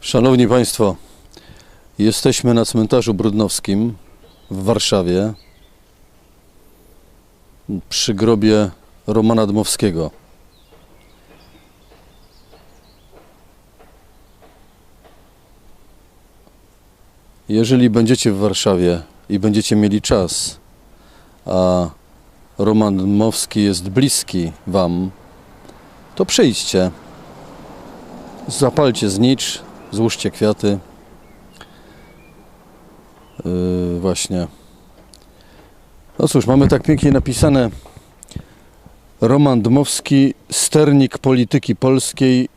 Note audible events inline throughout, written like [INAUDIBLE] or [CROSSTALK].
Szanowni Państwo, jesteśmy na cmentarzu brudnowskim w Warszawie przy grobie Romana Dmowskiego. Jeżeli będziecie w Warszawie i będziecie mieli czas, a Roman Dmowski jest bliski Wam, to przyjdźcie. Zapalcie znicz, złóżcie kwiaty. Yy, właśnie. No cóż, mamy tak pięknie napisane Roman Dmowski, sternik polityki polskiej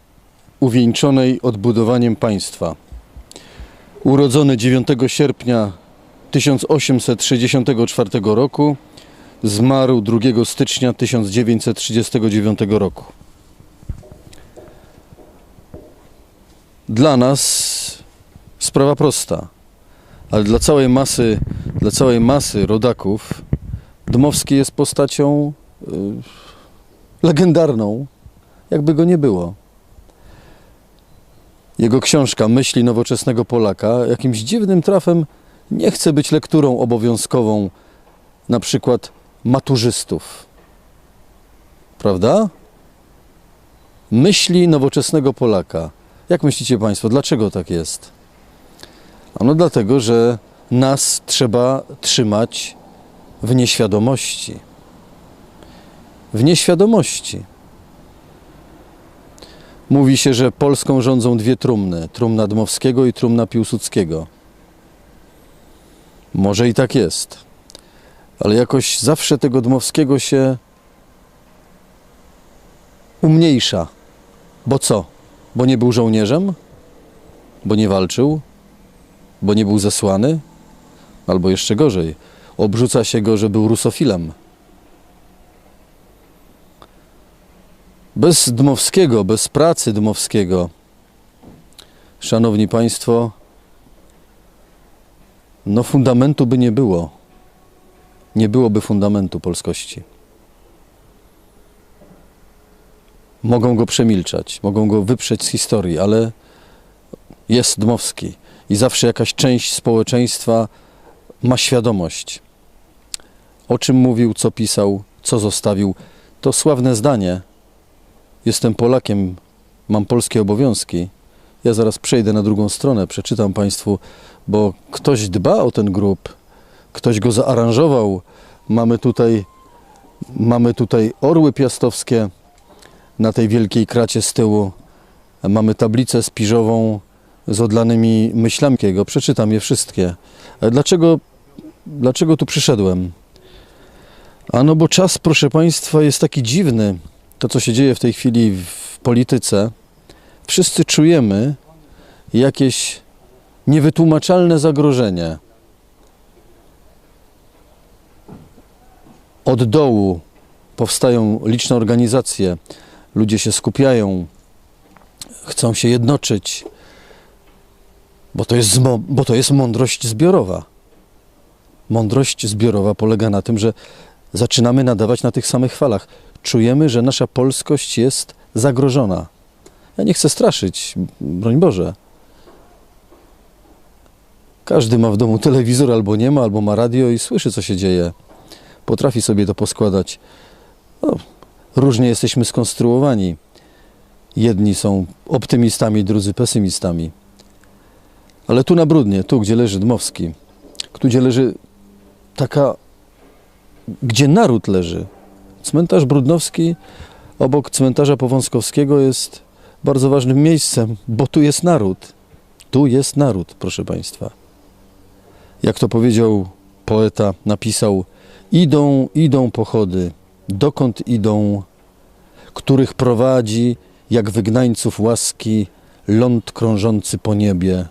uwieńczonej odbudowaniem państwa. Urodzony 9 sierpnia 1864 roku, zmarł 2 stycznia 1939 roku. Dla nas sprawa prosta, ale dla całej masy, dla całej masy rodaków Dmowski jest postacią y, legendarną, jakby go nie było. Jego książka Myśli nowoczesnego Polaka jakimś dziwnym trafem nie chce być lekturą obowiązkową na przykład maturzystów. Prawda? Myśli nowoczesnego Polaka. Jak myślicie Państwo, dlaczego tak jest? Ano dlatego, że nas trzeba trzymać w nieświadomości. W nieświadomości. Mówi się, że Polską rządzą dwie trumny: trumna Dmowskiego i trumna Piłsudskiego. Może i tak jest, ale jakoś zawsze tego Dmowskiego się umniejsza. Bo co? Bo nie był żołnierzem? Bo nie walczył? Bo nie był zesłany? Albo jeszcze gorzej, obrzuca się go, że był rusofilem. Bez Dmowskiego, bez pracy Dmowskiego, szanowni państwo, no fundamentu by nie było. Nie byłoby fundamentu polskości. Mogą go przemilczać, mogą go wyprzeć z historii, ale jest Dmowski i zawsze jakaś część społeczeństwa ma świadomość, o czym mówił, co pisał, co zostawił. To sławne zdanie. Jestem Polakiem, mam polskie obowiązki. Ja zaraz przejdę na drugą stronę, przeczytam Państwu, bo ktoś dba o ten grób, ktoś go zaaranżował. Mamy tutaj, mamy tutaj orły piastowskie na tej wielkiej kracie z tyłu. Mamy tablicę spiżową z odlanymi myślami. Przeczytam je wszystkie. Dlaczego, dlaczego tu przyszedłem? Ano bo czas, proszę Państwa, jest taki dziwny. To, co się dzieje w tej chwili w polityce, wszyscy czujemy jakieś niewytłumaczalne zagrożenie. Od dołu powstają liczne organizacje, ludzie się skupiają, chcą się jednoczyć, bo to jest, bo to jest mądrość zbiorowa. Mądrość zbiorowa polega na tym, że zaczynamy nadawać na tych samych falach. Czujemy, że nasza polskość jest zagrożona. Ja nie chcę straszyć, broń Boże. Każdy ma w domu telewizor albo nie ma, albo ma radio i słyszy, co się dzieje. Potrafi sobie to poskładać. No, różnie jesteśmy skonstruowani. Jedni są optymistami, drudzy pesymistami. Ale tu na Brudnie, tu gdzie leży Dmowski, tu gdzie leży taka, gdzie naród leży. Cmentarz Brudnowski obok cmentarza Powązkowskiego jest bardzo ważnym miejscem, bo tu jest naród. Tu jest naród, proszę Państwa. Jak to powiedział poeta, napisał: Idą, idą pochody, dokąd idą, których prowadzi, jak wygnańców łaski, ląd krążący po niebie.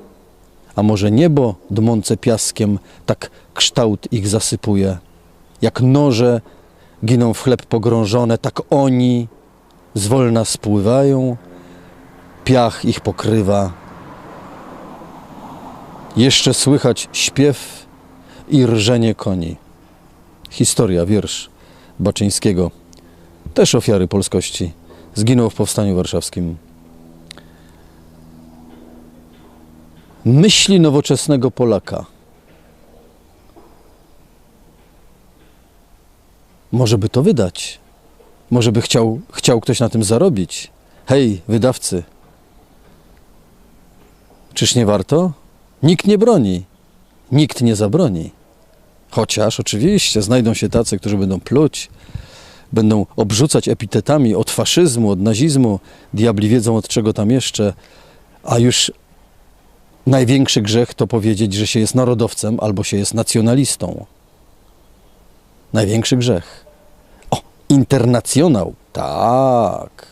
A może niebo dmące piaskiem, tak kształt ich zasypuje. Jak noże giną w chleb pogrążone, tak oni zwolna spływają, piach ich pokrywa. Jeszcze słychać śpiew i rżenie koni. Historia, wiersz Baczyńskiego. też ofiary polskości. Zginął w Powstaniu Warszawskim. Myśli nowoczesnego Polaka. Może by to wydać. Może by chciał, chciał ktoś na tym zarobić. Hej, wydawcy. Czyż nie warto? Nikt nie broni. Nikt nie zabroni. Chociaż oczywiście znajdą się tacy, którzy będą pluć, będą obrzucać epitetami od faszyzmu, od nazizmu, diabli wiedzą od czego tam jeszcze, a już największy grzech to powiedzieć, że się jest narodowcem albo się jest nacjonalistą. Największy grzech. O, internacjonał. Tak,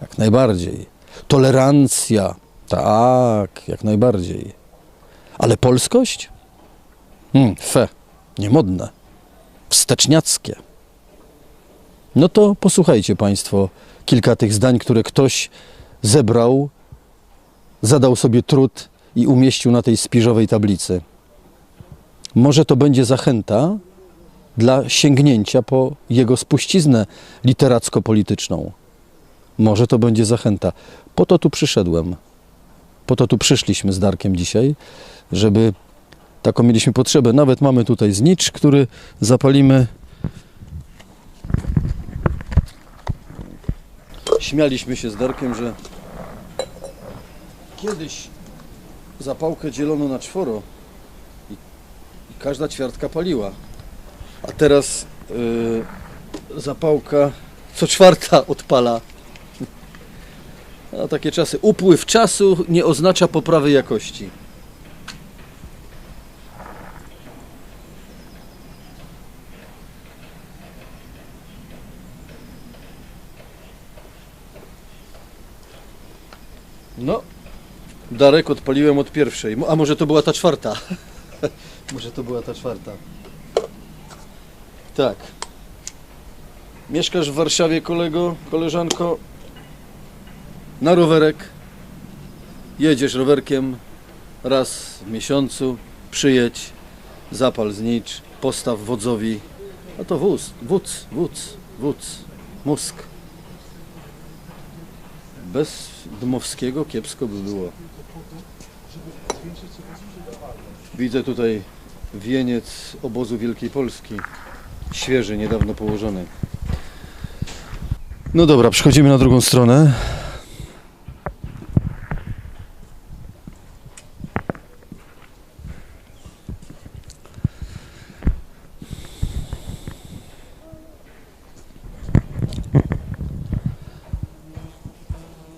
jak najbardziej. Tolerancja. Tak, jak najbardziej. Ale polskość? Hmm, fe, niemodne. Wsteczniackie. No to posłuchajcie Państwo kilka tych zdań, które ktoś zebrał, zadał sobie trud i umieścił na tej spiżowej tablicy. Może to będzie zachęta dla sięgnięcia po jego spuściznę literacko-polityczną. Może to będzie zachęta. Po to tu przyszedłem. Po to tu przyszliśmy z Darkiem dzisiaj, żeby taką mieliśmy potrzebę. Nawet mamy tutaj znicz, który zapalimy. Śmialiśmy się z Darkiem, że kiedyś zapałkę dzielono na czworo i, i każda ćwiartka paliła. A teraz yy, zapałka co czwarta odpala. A takie czasy. Upływ czasu nie oznacza poprawy jakości. No, Darek odpaliłem od pierwszej. A może to była ta czwarta? [LAUGHS] może to była ta czwarta. Tak. Mieszkasz w Warszawie, kolego, koleżanko? Na rowerek. Jedziesz rowerkiem raz w miesiącu. Przyjedź, zapal znicz, postaw wodzowi. A to wóz, wódz, wódz, wódz, mózg. Bez Dmowskiego kiepsko by było. Widzę tutaj wieniec obozu Wielkiej Polski. Świeży, niedawno położony. No dobra, przechodzimy na drugą stronę.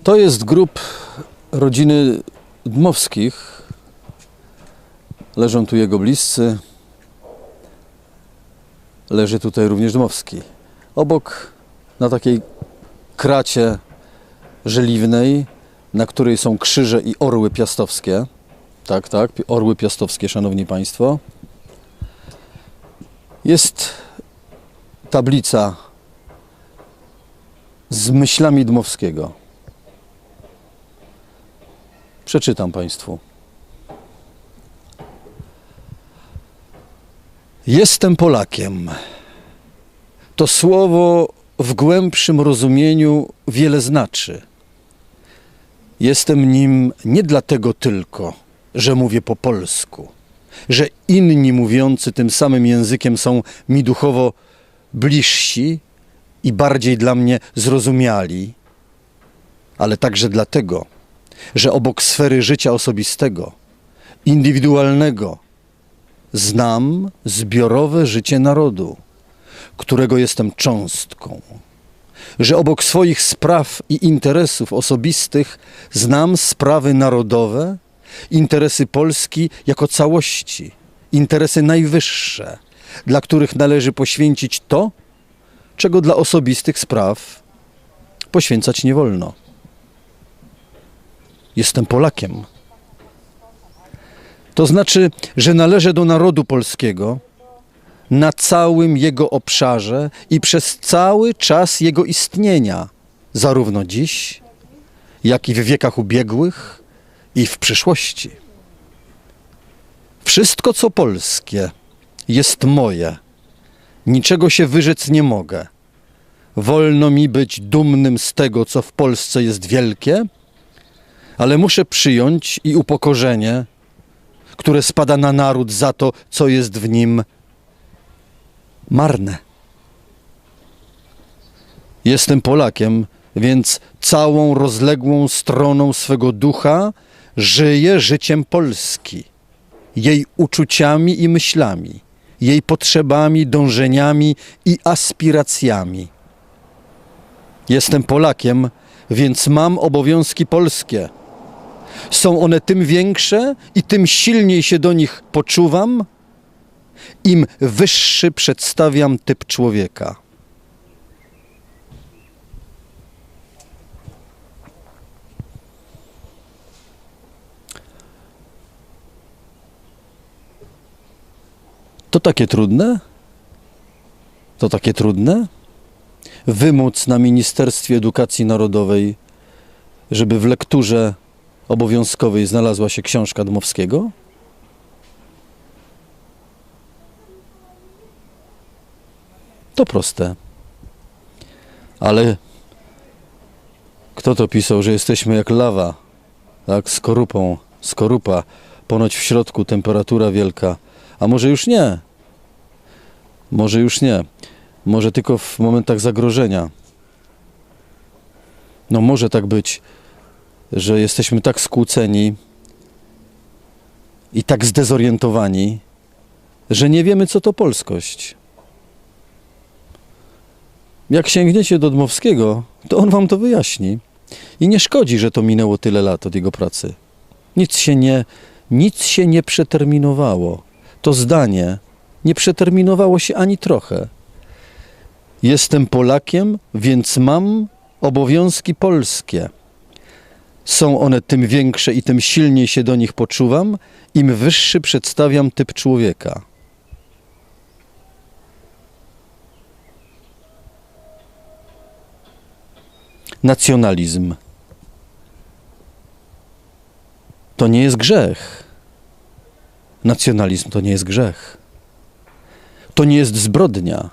To jest grób rodziny Dmowskich. Leżą tu jego bliscy. Leży tutaj również Dmowski. Obok, na takiej kracie żeliwnej, na której są krzyże i orły piastowskie. Tak, tak, orły piastowskie, szanowni państwo. Jest tablica z myślami Dmowskiego. Przeczytam Państwu. Jestem Polakiem. To słowo w głębszym rozumieniu wiele znaczy. Jestem nim nie dlatego tylko, że mówię po polsku, że inni mówiący tym samym językiem są mi duchowo bliżsi i bardziej dla mnie zrozumiali, ale także dlatego, że obok sfery życia osobistego, indywidualnego, znam zbiorowe życie narodu, którego jestem cząstką. Że obok swoich spraw i interesów osobistych znam sprawy narodowe, interesy Polski jako całości, interesy najwyższe, dla których należy poświęcić to, czego dla osobistych spraw poświęcać nie wolno. Jestem Polakiem. To znaczy, że należę do narodu polskiego na całym jego obszarze i przez cały czas jego istnienia, zarówno dziś, jak i w wiekach ubiegłych i w przyszłości. Wszystko, co polskie, jest moje. Niczego się wyrzec nie mogę. wolno mi być dumnym z tego, co w Polsce jest wielkie, ale muszę przyjąć i upokorzenie, które spada na naród za to, co jest w nim marne. Jestem Polakiem, więc całą rozległą stroną swego ducha żyję życiem Polski, jej uczuciami i myślami, jej potrzebami, dążeniami i aspiracjami. Jestem Polakiem, więc mam obowiązki polskie. Są one tym większe i tym silniej się do nich poczuwam, im wyższy przedstawiam typ człowieka. To takie trudne? To takie trudne? Wymóc na Ministerstwie Edukacji Narodowej, żeby w lekturze obowiązkowej znalazła się książka Dmowskiego? To proste. Ale kto to pisał, że jesteśmy jak lawa, tak, skorupą, skorupa, ponoć w środku temperatura wielka, a może już nie. Może już nie. Może tylko w momentach zagrożenia. No może tak być, że jesteśmy tak skłóceni i tak zdezorientowani, że nie wiemy, co to polskość. Jak sięgniecie do Dmowskiego, to on wam to wyjaśni. I nie szkodzi, że to minęło tyle lat od jego pracy. Nic się nie, nic się nie przeterminowało. To zdanie nie przeterminowało się ani trochę. Jestem Polakiem, więc mam obowiązki polskie. Są one tym większe i tym silniej się do nich poczuwam, im wyższy przedstawiam typ człowieka. Nacjonalizm to nie jest grzech. Nacjonalizm to nie jest grzech. To nie jest zbrodnia.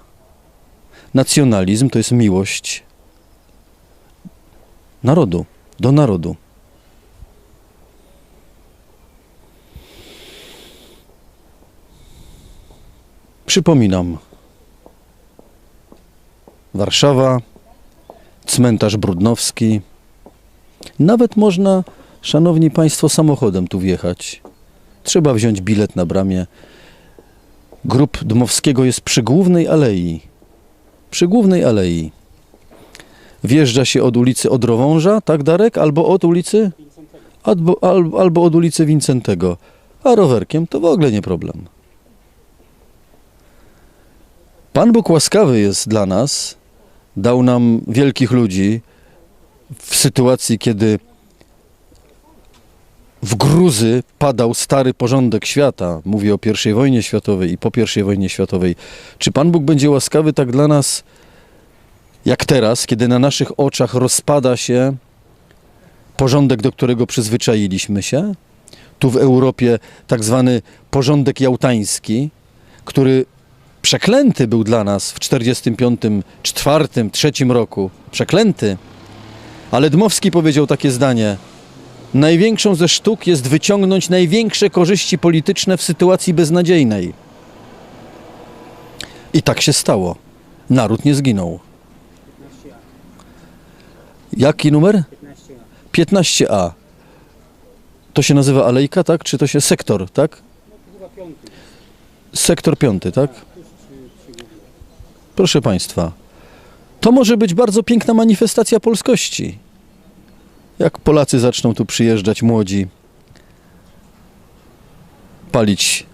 Nacjonalizm to jest miłość narodu, do narodu. Przypominam. Warszawa, cmentarz Brudnowski. Nawet można, szanowni państwo, samochodem tu wjechać. Trzeba wziąć bilet na bramie. Grób Dmowskiego jest przy głównej alei. Przy głównej alei. Wjeżdża się od ulicy Odrowąża, tak Darek? Albo od ulicy? Albo, albo, albo od ulicy Wincentego. A rowerkiem to w ogóle nie problem. Pan Bóg łaskawy jest dla nas. Dał nam wielkich ludzi w sytuacji, kiedy w gruzy padał stary porządek świata. Mówię o I wojnie światowej i po I wojnie światowej. Czy Pan Bóg będzie łaskawy tak dla nas, jak teraz, kiedy na naszych oczach rozpada się porządek, do którego przyzwyczailiśmy się? Tu w Europie tak zwany porządek jałtański, który przeklęty był dla nas w 45, 4, 3 roku. Przeklęty. Ale Dmowski powiedział takie zdanie – Największą ze sztuk jest wyciągnąć największe korzyści polityczne w sytuacji beznadziejnej. I tak się stało. Naród nie zginął. Jaki numer? 15A. To się nazywa alejka, tak? Czy to się sektor, tak? Sektor piąty, tak? Proszę Państwa, to może być bardzo piękna manifestacja polskości jak Polacy zaczną tu przyjeżdżać młodzi, palić,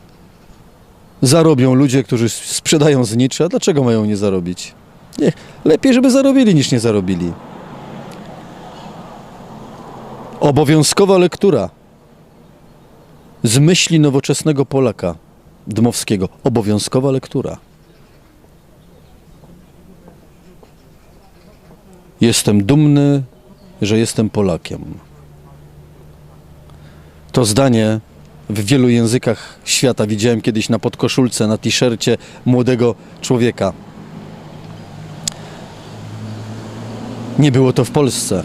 zarobią ludzie, którzy sprzedają znicze, a dlaczego mają nie zarobić? Nie, lepiej, żeby zarobili, niż nie zarobili. Obowiązkowa lektura z myśli nowoczesnego Polaka Dmowskiego. Obowiązkowa lektura. Jestem dumny że jestem Polakiem. To zdanie w wielu językach świata widziałem kiedyś na podkoszulce, na t-shircie młodego człowieka. Nie było to w Polsce.